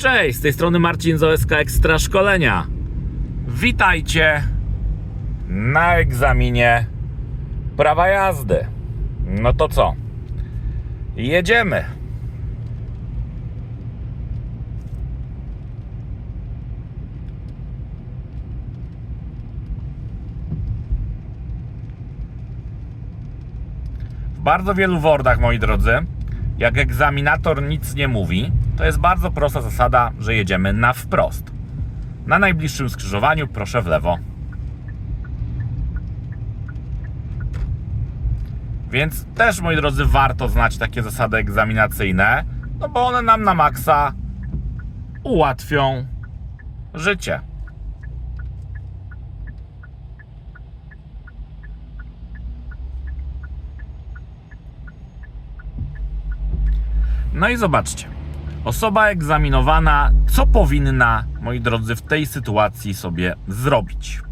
Cześć, z tej strony Marcin z OSK Ekstra Szkolenia. Witajcie na egzaminie prawa jazdy. No to co? Jedziemy. W bardzo wielu wordach, moi drodzy, jak egzaminator nic nie mówi, to jest bardzo prosta zasada, że jedziemy na wprost. Na najbliższym skrzyżowaniu proszę w lewo. Więc też, moi drodzy, warto znać takie zasady egzaminacyjne, no bo one nam na maksa ułatwią życie. No i zobaczcie. Osoba egzaminowana, co powinna, moi drodzy, w tej sytuacji sobie zrobić?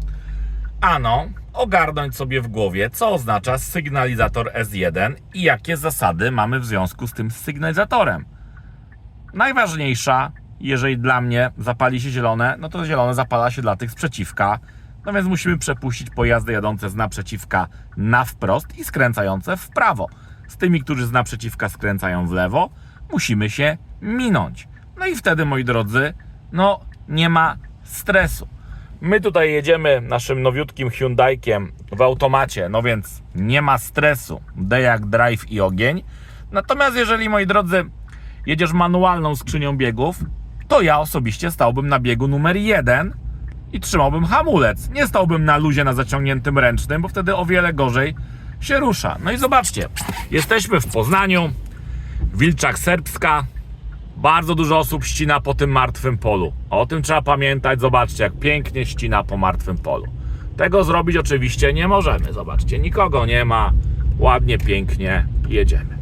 Ano, ogarnąć sobie w głowie, co oznacza sygnalizator S1 i jakie zasady mamy w związku z tym sygnalizatorem. Najważniejsza, jeżeli dla mnie zapali się zielone, no to zielone zapala się dla tych sprzeciwka. No więc musimy przepuścić pojazdy jadące z naprzeciwka na wprost i skręcające w prawo. Z tymi, którzy z naprzeciwka skręcają w lewo, musimy się minąć. No i wtedy, moi drodzy, no nie ma stresu. My tutaj jedziemy naszym nowiutkim Hyundaikiem w automacie, no więc nie ma stresu. D jak drive i ogień. Natomiast jeżeli, moi drodzy, jedziesz manualną skrzynią biegów, to ja osobiście stałbym na biegu numer jeden i trzymałbym hamulec. Nie stałbym na luzie na zaciągniętym ręcznym, bo wtedy o wiele gorzej się rusza. No i zobaczcie, jesteśmy w Poznaniu, Wilczak Serbska. Bardzo dużo osób ścina po tym martwym polu. O tym trzeba pamiętać. Zobaczcie, jak pięknie ścina po martwym polu. Tego zrobić oczywiście nie możemy. Zobaczcie, nikogo nie ma. Ładnie, pięknie jedziemy.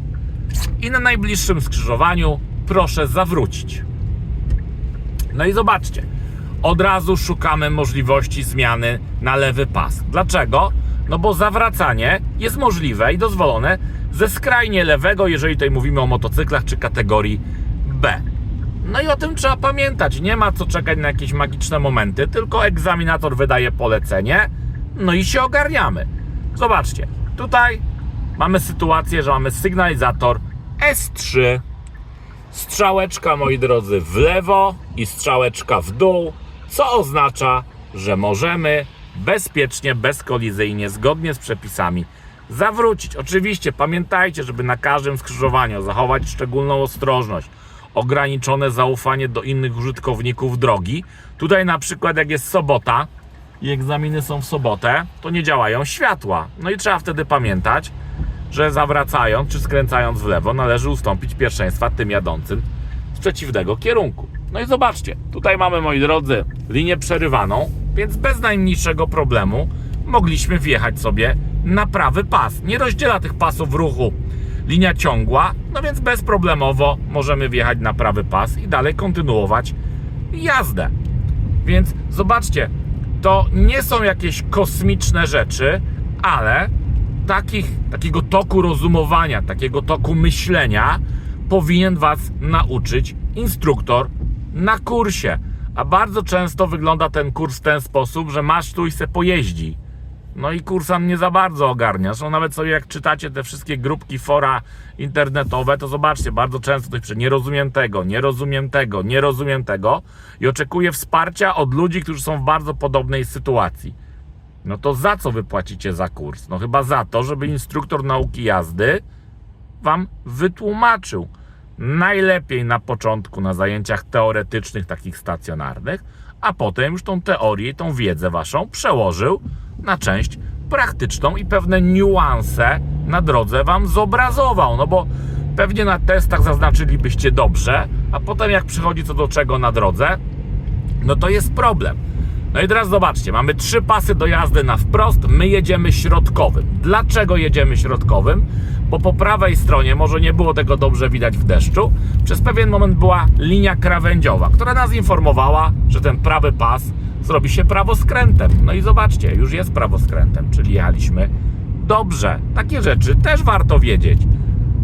I na najbliższym skrzyżowaniu proszę zawrócić. No i zobaczcie, od razu szukamy możliwości zmiany na lewy pas. Dlaczego? No bo zawracanie jest możliwe i dozwolone ze skrajnie lewego, jeżeli tutaj mówimy o motocyklach czy kategorii B. No i o tym trzeba pamiętać. Nie ma co czekać na jakieś magiczne momenty, tylko egzaminator wydaje polecenie, no i się ogarniamy. Zobaczcie, tutaj mamy sytuację, że mamy sygnalizator S3. Strzałeczka, moi drodzy, w lewo i strzałeczka w dół, co oznacza, że możemy bezpiecznie, bezkolizyjnie, zgodnie z przepisami zawrócić. Oczywiście pamiętajcie, żeby na każdym skrzyżowaniu zachować szczególną ostrożność, ograniczone zaufanie do innych użytkowników drogi. Tutaj na przykład jak jest sobota i egzaminy są w sobotę, to nie działają światła. No i trzeba wtedy pamiętać, że zawracając czy skręcając w lewo należy ustąpić pierwszeństwa tym jadącym z przeciwnego kierunku. No i zobaczcie, tutaj mamy, moi drodzy, linię przerywaną, więc bez najmniejszego problemu mogliśmy wjechać sobie na prawy pas. Nie rozdziela tych pasów ruchu linia ciągła, no więc bezproblemowo możemy wjechać na prawy pas i dalej kontynuować jazdę. Więc zobaczcie, to nie są jakieś kosmiczne rzeczy, ale takich, takiego toku rozumowania, takiego toku myślenia powinien Was nauczyć instruktor na kursie. A bardzo często wygląda ten kurs w ten sposób, że masz tu i se pojeździ. No i kursant nie za bardzo ogarnia. Zresztą nawet sobie jak czytacie te wszystkie grupki, fora internetowe, to zobaczcie, bardzo często ktoś pisze, nie rozumiem tego, nie rozumiem tego, nie rozumiem tego i oczekuje wsparcia od ludzi, którzy są w bardzo podobnej sytuacji. No to za co wy płacicie za kurs? No chyba za to, żeby instruktor nauki jazdy wam wytłumaczył. Najlepiej na początku na zajęciach teoretycznych, takich stacjonarnych, a potem już tą teorię, tą wiedzę waszą przełożył na część praktyczną i pewne niuanse na drodze wam zobrazował. No bo pewnie na testach zaznaczylibyście dobrze, a potem jak przychodzi co do czego na drodze, no to jest problem. No i teraz zobaczcie, mamy trzy pasy do jazdy na wprost, my jedziemy środkowym. Dlaczego jedziemy środkowym? Bo po prawej stronie, może nie było tego dobrze widać w deszczu, przez pewien moment była linia krawędziowa, która nas informowała, że ten prawy pas zrobi się prawoskrętem. No i zobaczcie, już jest prawoskrętem, czyli jechaliśmy dobrze. Takie rzeczy też warto wiedzieć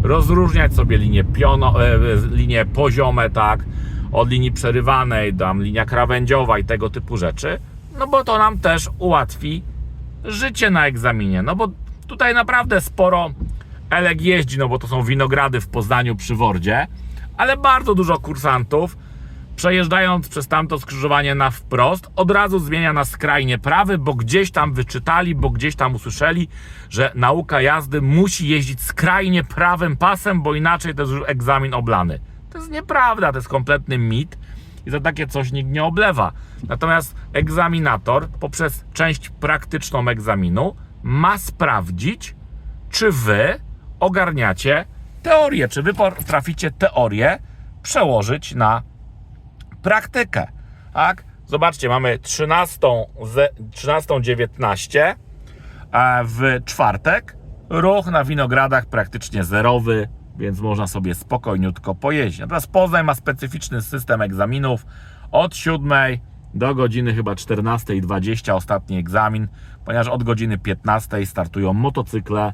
rozróżniać sobie linie, piono, e, linie poziome, tak, od linii przerywanej, tam linia krawędziowa i tego typu rzeczy, no bo to nam też ułatwi życie na egzaminie, no bo tutaj naprawdę sporo Elek jeździ, no bo to są winogrady w Poznaniu przy Wordzie, ale bardzo dużo kursantów przejeżdżając przez tamto skrzyżowanie na wprost, od razu zmienia na skrajnie prawy, bo gdzieś tam wyczytali, bo gdzieś tam usłyszeli, że nauka jazdy musi jeździć skrajnie prawym pasem, bo inaczej to jest już egzamin oblany. To jest nieprawda, to jest kompletny mit i za takie coś nikt nie oblewa. Natomiast egzaminator poprzez część praktyczną egzaminu ma sprawdzić, czy wy ogarniacie teorię, czy wy potraficie teorię przełożyć na praktykę. Tak? Zobaczcie, mamy 13, ze- 13.19 a w czwartek. Ruch na winogradach praktycznie zerowy, więc można sobie spokojniutko pojeździć. Natomiast Poznań ma specyficzny system egzaminów od 7 do godziny chyba 14.20 ostatni egzamin, ponieważ od godziny 15 startują motocykle,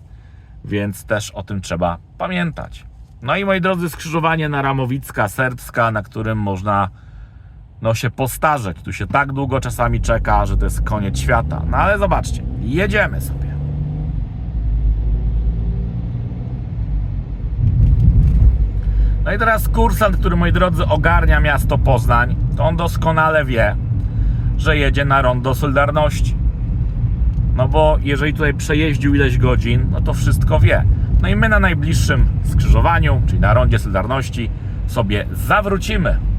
więc też o tym trzeba pamiętać. No i moi drodzy, skrzyżowanie na Ramowicka Serbska, na którym można no się postarzeć. Tu się tak długo czasami czeka, że to jest koniec świata. No ale zobaczcie, jedziemy sobie. No i teraz kursant, który moi drodzy ogarnia miasto Poznań, to on doskonale wie, że jedzie na rondo Solidarności. No bo jeżeli tutaj przejeździł ileś godzin, no to wszystko wie. No i my na najbliższym skrzyżowaniu, czyli na rondzie Solidarności, sobie zawrócimy.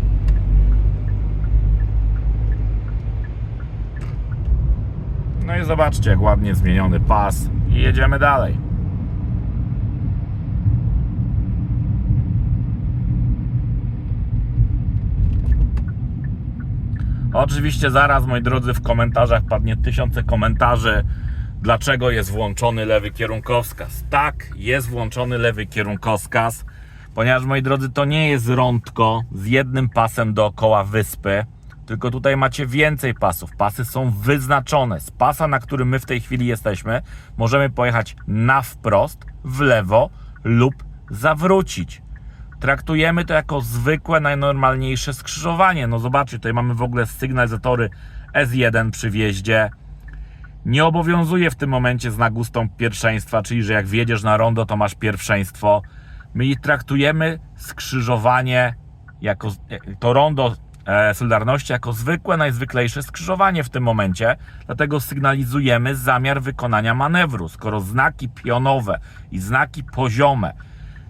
No i zobaczcie, jak ładnie zmieniony pas. I jedziemy dalej. Oczywiście zaraz, moi drodzy, w komentarzach padnie tysiące komentarzy, dlaczego jest włączony lewy kierunkowskaz. Tak, jest włączony lewy kierunkowskaz, ponieważ, moi drodzy, to nie jest rądko z jednym pasem dookoła wyspy, tylko tutaj macie więcej pasów. Pasy są wyznaczone. Z pasa, na którym my w tej chwili jesteśmy, możemy pojechać na wprost, w lewo lub zawrócić. Traktujemy to jako zwykłe, najnormalniejsze skrzyżowanie. No zobaczcie, tutaj mamy w ogóle sygnalizatory S1 przy wjeździe. Nie obowiązuje w tym momencie znak ustąp pierwszeństwa, czyli że jak wjedziesz na rondo, to masz pierwszeństwo. My traktujemy skrzyżowanie jako to rondo Solidarności jako zwykłe, najzwyklejsze skrzyżowanie w tym momencie. Dlatego sygnalizujemy zamiar wykonania manewru. Skoro znaki pionowe i znaki poziome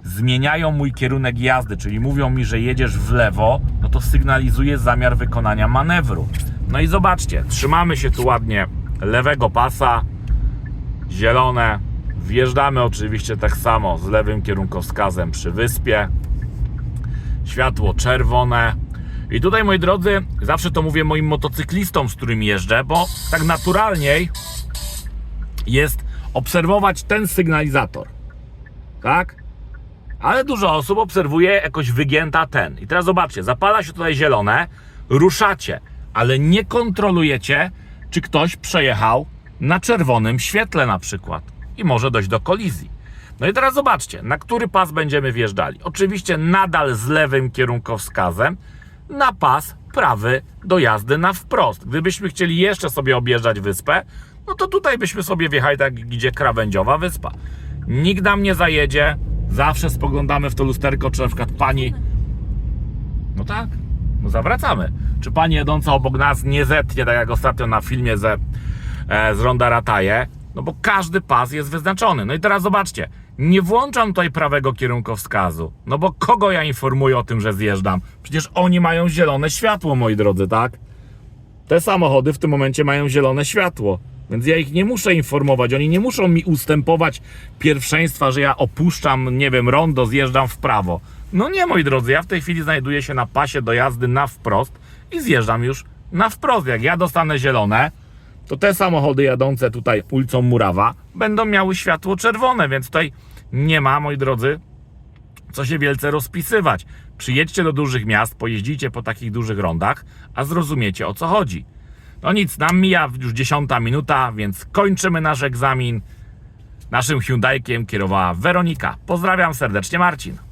zmieniają mój kierunek jazdy, czyli mówią mi, że jedziesz w lewo, no to sygnalizuję zamiar wykonania manewru. No i zobaczcie, trzymamy się tu ładnie lewego pasa, zielone. Wjeżdżamy oczywiście tak samo z lewym kierunkowskazem przy wyspie. Światło czerwone. I tutaj, moi drodzy, zawsze to mówię moim motocyklistom, z którymi jeżdżę, bo tak naturalniej jest obserwować ten sygnalizator. Tak? Ale dużo osób obserwuje jakoś wygięta ten. I teraz zobaczcie, zapala się tutaj zielone, ruszacie, ale nie kontrolujecie, czy ktoś przejechał na czerwonym świetle na przykład i może dojść do kolizji. No i teraz zobaczcie, na który pas będziemy wjeżdżali. Oczywiście nadal z lewym kierunkowskazem na pas prawy do jazdy na wprost. Gdybyśmy chcieli jeszcze sobie objeżdżać wyspę, no to tutaj byśmy sobie wjechali tak, jak idzie krawędziowa wyspa. Nikt nam nie zajedzie, zawsze spoglądamy w to lusterko, czy na przykład pani. No tak, no zawracamy. Czy pani jadąca obok nas nie zetnie, tak jak ostatnio na filmie ze, e, z Ronda Rataje? No bo każdy pas jest wyznaczony. No i teraz zobaczcie, nie włączam tutaj prawego kierunkowskazu. No bo kogo ja informuję o tym, że zjeżdżam? Przecież oni mają zielone światło, moi drodzy, tak? Te samochody w tym momencie mają zielone światło. Więc ja ich nie muszę informować, oni nie muszą mi ustępować pierwszeństwa, że ja opuszczam, nie wiem, rondo, zjeżdżam w prawo. No nie, moi drodzy, ja w tej chwili znajduję się na pasie do jazdy na wprost i zjeżdżam już na wprost. Jak ja dostanę zielone, to te samochody jadące tutaj ulicą Murawa będą miały światło czerwone, więc tutaj nie ma, moi drodzy, co się wielce rozpisywać. Przyjedźcie do dużych miast, pojeździcie po takich dużych rondach, a zrozumiecie o co chodzi. No nic, nam mija już dziesiąta minuta, więc kończymy nasz egzamin. Naszym Hyundaikiem kierowała Weronika. Pozdrawiam serdecznie, Marcin.